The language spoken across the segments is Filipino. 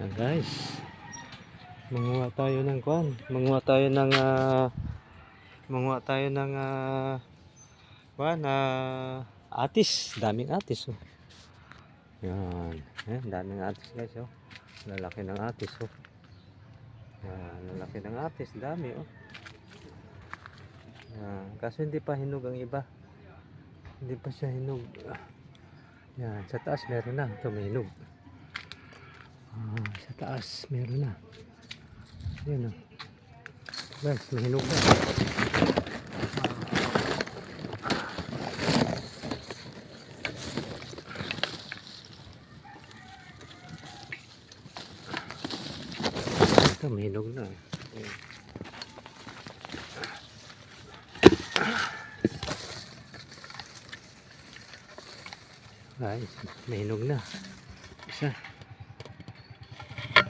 Ayan guys. Manguha tayo ng kwan. Manguha tayo ng ah, manguha tayo ng ah, kwan ah, atis. Daming atis oh. Yan. Ayan, daming atis guys oh. Lalaki ng atis oh. Yan, lalaki ng atis. Dami oh. Yan. Kaso hindi pa hinog ang iba. Hindi pa siya hinog. Yan, sa taas meron na. Ito may hinog. Ah, sa taas meron na. Yan oh. Guys, may hinog na. Ito, may hinog na. Ayan. Guys, may hinog na. Isa.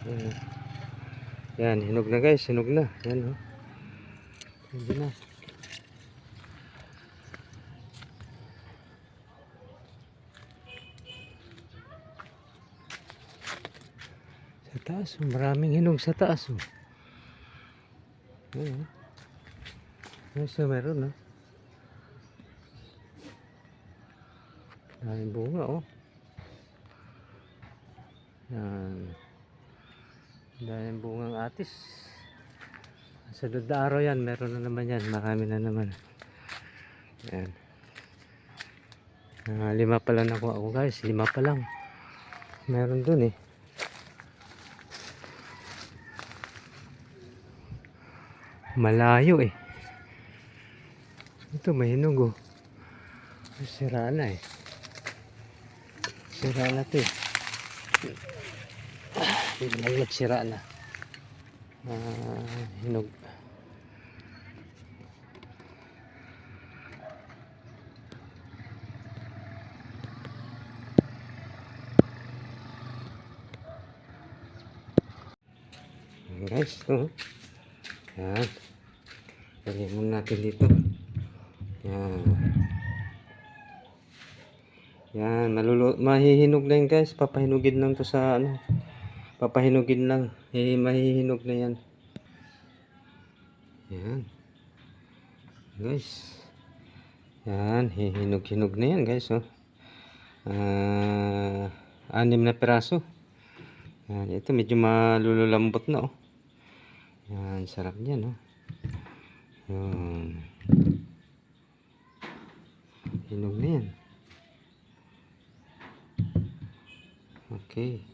Ayan. Yan, hinog na guys, hinog na. Yan oh. Hindi na. Sa taas, oh, maraming hinog sa taas. Oh. Ayan. oh. Ayan, so meron oh. Daming bunga oh. Yan. Daming bungang atis. Sa na araw yan, meron na naman yan. Marami na naman. Yan. Ah, lima pa lang nakuha ko guys. Lima pa lang. Meron dun eh. Malayo eh. Ito may hinog oh. Sira na eh. Sira na to eh. Biglang nagsira na. Ah, hinog. Guys, oh. Yan. Lagyan muna natin dito. Yan. Yan, malulo mahihinog na yan guys. Papahinugin lang to sa ano. Papahinugin lang. Eh, mahihinog na yan. Yan. Guys. Yan, hihinog-hinog na yan guys. Oh. Ah, anim na piraso. Yan, ito medyo malululambot na oh. Yan, sarap niyan oh. Yan. Hinog na yan. Okay.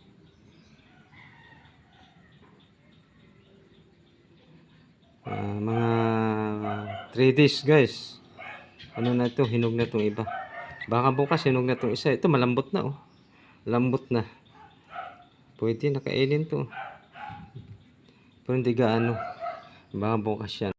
Ah, mga 3 days guys. Ano na ito? Hinog na itong iba. Baka bukas hinog na itong isa. Ito malambot na oh. Lambot na. Pwede nakainin to. Pero hindi gaano. Baka bukas yan.